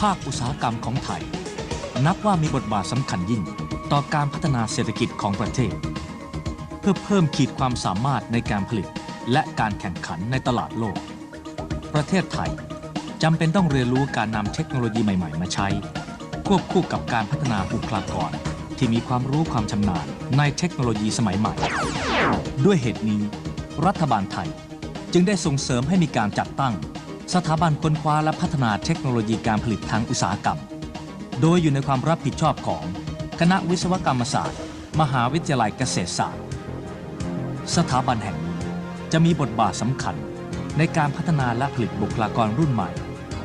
ภาคอุตสาหกรรมของไทย นับว่ามีบทบาทสำคัญยิ่งต่อการพัฒนาเศรษฐกิจของประเทศ เพื่อเพิ่มขีดความสามารถในการผลิตและการแข่งขันในตลาดโลก ประเทศไทยจำเป็นต้องเรียนรู้การนำเทคโนโลยีใหม่ๆ มาใช้ ควบคู่กับการพัฒนาบุคลากรที่มีความรู้ความชำนาญในเทคโนโลยีสมัยใหม่ ด้วยเหตุนี้ รัฐบาลไทยจึงได้ส่งเสริมให้มีการจัดตั้ง สถาบันค้นคว้าและพัฒนาเทคโนโลยีการผลิตทางอุตสาหกรรม โดยอยู่ในความรับผิดชอบของคณะวิศวกรรมศาสตร์ มหาวิทยาลัยเกษตรศาสตร์ สถาบันแห่งนี้จะมีบทบาทสำคัญในการพัฒนาและผลิตบุคลากรรุ่นใหม่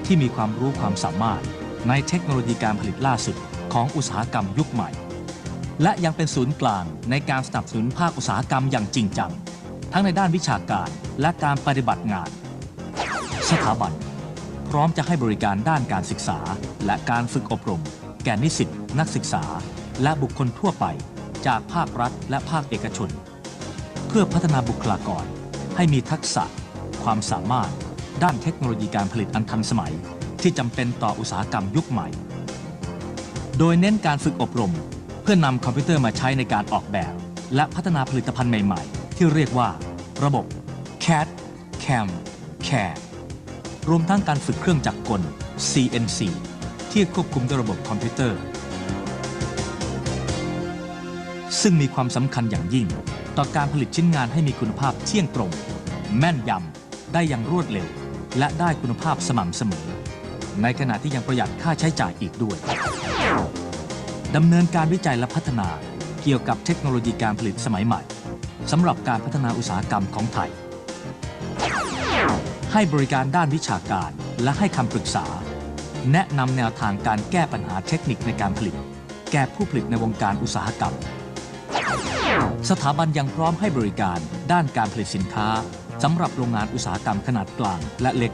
ที่มีความรู้ความสามารถในเทคโนโลยีการผลิตล่าสุดของอุตสาหกรรมยุคใหม่ และยังเป็นศูนย์กลางในการสนับสนุนภาคอุตสาหกรรมอย่างจริงจัง ทั้งในด้านวิชาการและการปฏิบัติงาน สถาบัน พร้อมจะให้บริการด้านการศึกษา และการฝึกอบรม แก่นิสิตนักศึกษา และบุคคลทั่วไป จากภาครัฐและภาคเอกชน เพื่อพัฒนาบุคลากร ให้มีทักษะ ความสามารถ ด้านเทคโนโลยีการผลิตอันทันสมัย ที่จำเป็นต่ออุตสาหกรรมยุคใหม่ โดยเน้นการฝึกอบรม เพื่อนำคอมพิวเตอร์มาใช้ในการออกแบบ และพัฒนาผลิตภัณฑ์ใหม่ ๆ ที่เรียกว่า ระบบ CAD CAM CARE รวมทั้งการฝึกเครื่องจักรกล CNC ที่ควบคุมด้วยระบบคอมพิวเตอร์ ซึ่งมีความสำคัญอย่างยิ่ง ต่อการผลิตชิ้นงานให้มีคุณภาพเที่ยงตรง แม่นยำได้อย่างรวดเร็ว และได้คุณภาพสม่ำเสมอ ในขณะที่ยังประหยัดค่าใช้จ่ายอีกด้วยดำเนินการวิจัยและพัฒนาเกี่ยวกับเทคโนโลยีการผลิตสมัยใหม่สำหรับการพัฒนาอุตสาหกรรมของไทย ให้บริการด้านวิชาการ และให้คำปรึกษา แนะนำแนวทางการแก้ปัญหาเทคนิคในการผลิต แก่ผู้ผลิตในวงการอุตสาหกรรม สถาบันยังพร้อมให้บริการด้านการผลิตสินค้าสำหรับโรงงานอุตสาหกรรมขนาดกลางและเล็ก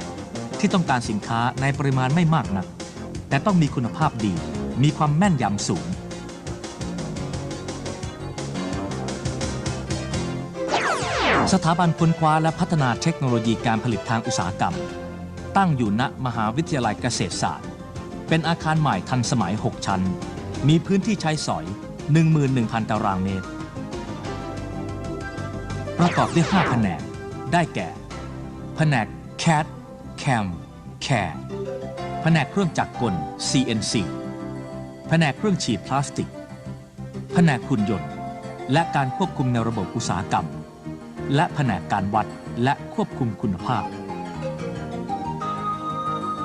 ที่ต้องการสินค้าในปริมาณไม่มากนัก แต่ต้องมีคุณภาพดี มีความแม่นยำสูง สถาบันค้นคว้าและพัฒนาเทคโนโลยีการผลิตทางอุตสาหกรรม ตั้งอยู่ณมหาวิทยาลัยเกษตรศาสตร์ เป็นอาคารใหม่ทันสมัย 6 ชั้น มีพื้นที่ใช้สอย 11,000 ตารางเมตร ประกอบด้วย 5 แผนก ได้แก่ แผนก CAD CAM CARE แผนกเครื่องจักรกล CNC แผนกเครื่องฉีดพลาสติก แผนกหุ่นยนต์ และการควบคุมในระบบอุตสาหกรรม และแผนกการวัดและควบคุมคุณภาพ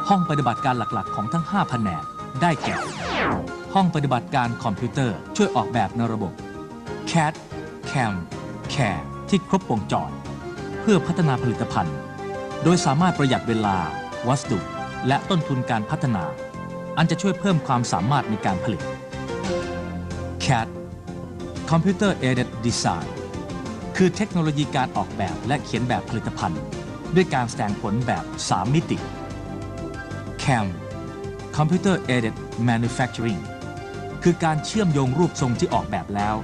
ห้องปฏิบัติการหลักๆ ของทั้ง 5 แผนกได้แก่ ห้องปฏิบัติการคอมพิวเตอร์ช่วยออกแบบในระบบ CAD CAM CARE ที่ครบวงจร เพื่อพัฒนาผลิตภัณฑ์ โดยสามารถประหยัดเวลา วัสดุ และต้นทุนการพัฒนา อันจะช่วยเพิ่มความสามารถในการผลิต CAD Computer Aided Design คือเทคโนโลยีการออกแบบและเขียนแบบผลิตภัณฑ์ ด้วยการแสดงผลแบบ 3 มิติ CAM Computer Aided Manufacturing คือการเชื่อมโยงรูปทรงที่ออกแบบแล้ว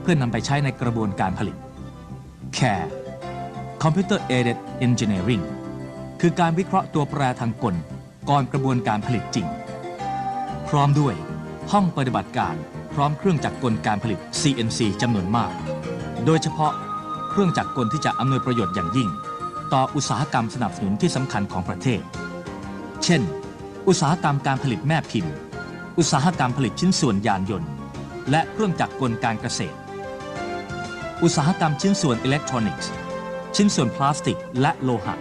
เพื่อนำไปใช้ในกระบวนการผลิต CARE Computer Aided Engineering คือการวิเคราะห์ตัวแปรทางกลก่อนกระบวนการผลิตจริง พร้อมด้วยห้องปฏิบัติการพร้อมเครื่องจักรกลการผลิต CNC จำนวนมาก โดยเฉพาะ เครื่องจักรกลที่จะอำนวยประโยชน์อย่างยิ่ง ต่ออุตสาหกรรมสนับสนุนที่สำคัญของประเทศ เช่น อุตสาหกรรมการผลิตแม่พิมพ์ อุตสาหกรรมผลิตชิ้นส่วนยานยนต์ และเครื่องจักรกลการเกษตร อุตสาหกรรมชิ้นส่วนอิเล็กทรอนิกส์ ชิ้นส่วนพลาสติกและโลหะ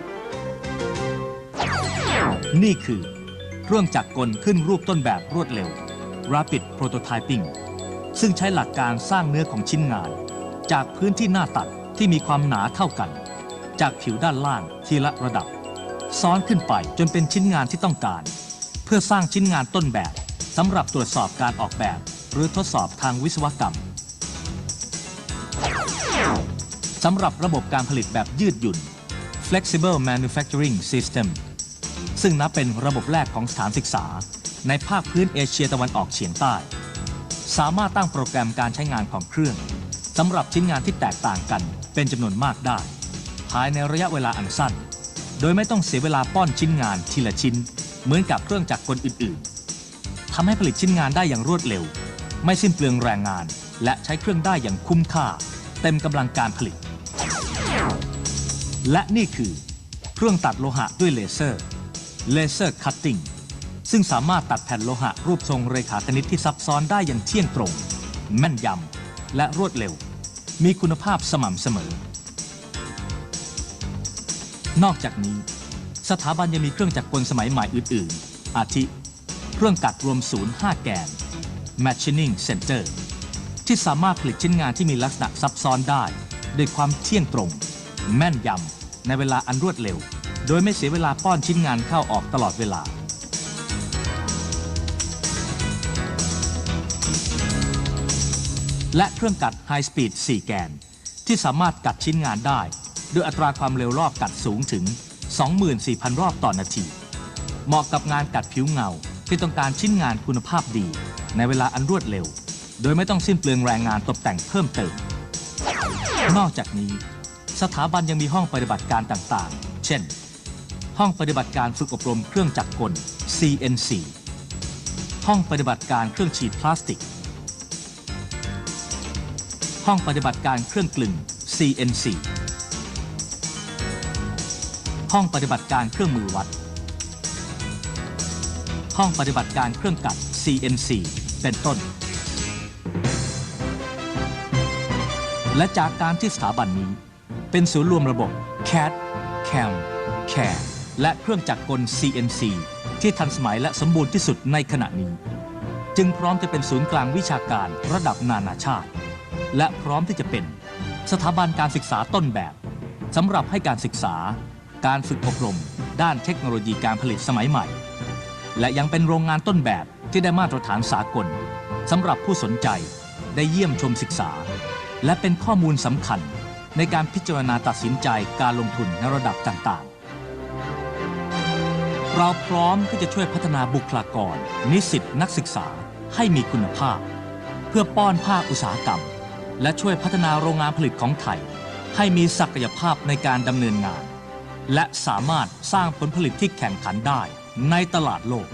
นี่คือเครื่องจักรกลขึ้นรูปต้นแบบรวดเร็ว Rapid Prototyping ซึ่งใช้หลักการสร้างเนื้อของชิ้นงาน จากพื้นที่หน้าตัด ที่มีความหนาเท่ากัน จากผิวด้านล่างทีละระดับ ซ้อนขึ้นไปจนเป็นชิ้นงานที่ต้องการ เพื่อสร้างชิ้นงานต้นแบบสำหรับตรวจสอบการออกแบบ หรือทดสอบทางวิศวกรรมสำหรับระบบการผลิตแบบยืดหยุ่น Flexible Manufacturing System ซึ่งนับเป็นระบบแรกของสถานศึกษา ในภาคพื้นเอเชียตะวันออกเฉียงใต้ สามารถตั้งโปรแกรมการใช้งานของเครื่องสำหรับชิ้นงานที่แตกต่างกัน เป็นจำนวนมากได้ ภายในระยะเวลาอันสั้น โดยไม่ต้องเสียเวลาป้อนชิ้นงานทีละชิ้น เหมือนกับเครื่องจักรกลอื่นทำให้ผลิตชิ้นงานได้อย่างรวดเร็ว ไม่สิ้นเปลืองแรงงาน และใช้เครื่องได้อย่างคุ้มค่า เต็มกำลังการผลิต และนี่คือ เครื่องตัดโลหะด้วยเลเซอร์เลเซอร์คัตติ้งซึ่งสามารถตัดแผ่นโลหะรูปทรงเรขาคณิตที่ซับซ้อนได้อย่างเที่ยงตรง แม่นยำและรวดเร็ว มีคุณภาพสม่ำเสมอ นอกจากนี้ สถาบันยังมีเครื่องจักรกลสมัยใหม่อื่น ๆ อาทิ เครื่องกัดรวมศูนย์5แกน Machining Center ที่สามารถผลิตชิ้นงานที่มีลักษณะซับซ้อนได้ด้วยความเที่ยงตรง แม่นยำในเวลาอันรวดเร็ว โดยไม่เสียเวลาป้อนชิ้นงานเข้าออกตลอดเวลา และเครื่องกัด High Speed 4แกน ที่สามารถกัดชิ้นงานได้ ด้วยอัตราความเร็วรอบกัดสูงถึง 24,000 รอบต่อนาที เหมาะกับงานกัดผิวเงาที่ต้องการชิ้นงานคุณภาพดี ในเวลาอันรวดเร็ว โดยไม่ต้องสิ้นเปลืองแรงงานตกแต่งเพิ่มเติม นอกจากนี้ สถาบันยังมีห้องปฏิบัติการต่างๆ เช่น ห้องปฏิบัติการฝึกอบรมเครื่องจักรกล CNC ห้องปฏิบัติการเครื่องฉีดพลาสติก ห้องปฏิบัติการเครื่องกลึง CNC ห้องปฏิบัติการเครื่องมือวัด ห้องปฏิบัติการเครื่องกัด CNC เป็นต้น และจากการที่สถาบันนี้ เป็นศูนย์รวมระบบ CAD CAM CARE และเครื่องจักรกล CNC ที่ทันสมัยและสมบูรณ์ที่สุดในขณะนี้ จึงพร้อมจะเป็นศูนย์กลางวิชาการระดับนานาชาติ และพร้อมที่จะเป็น สถาบันการศึกษาต้นแบบสำหรับให้การศึกษา การฝึกอบรม ด้านเทคโนโลยีการผลิตสมัยใหม่ และยังเป็นโรงงานต้นแบบที่ได้มาตรฐานสากลสำหรับผู้สนใจได้เยี่ยมชมศึกษา และเป็นข้อมูลสำคัญในการพิจารณาตัดสินใจการลงทุนในระดับต่างๆ เราพร้อมที่จะช่วยพัฒนาบุคลากร นิสิตนักศึกษาให้มีคุณภาพ เพื่อป้อนภาคอุตสาหกรรม และช่วยพัฒนาโรงงานผลิตของไทย ให้มีศักยภาพในการดำเนินงาน และสามารถสร้างผลผลิตที่แข่งขันได้ในตลาดโลก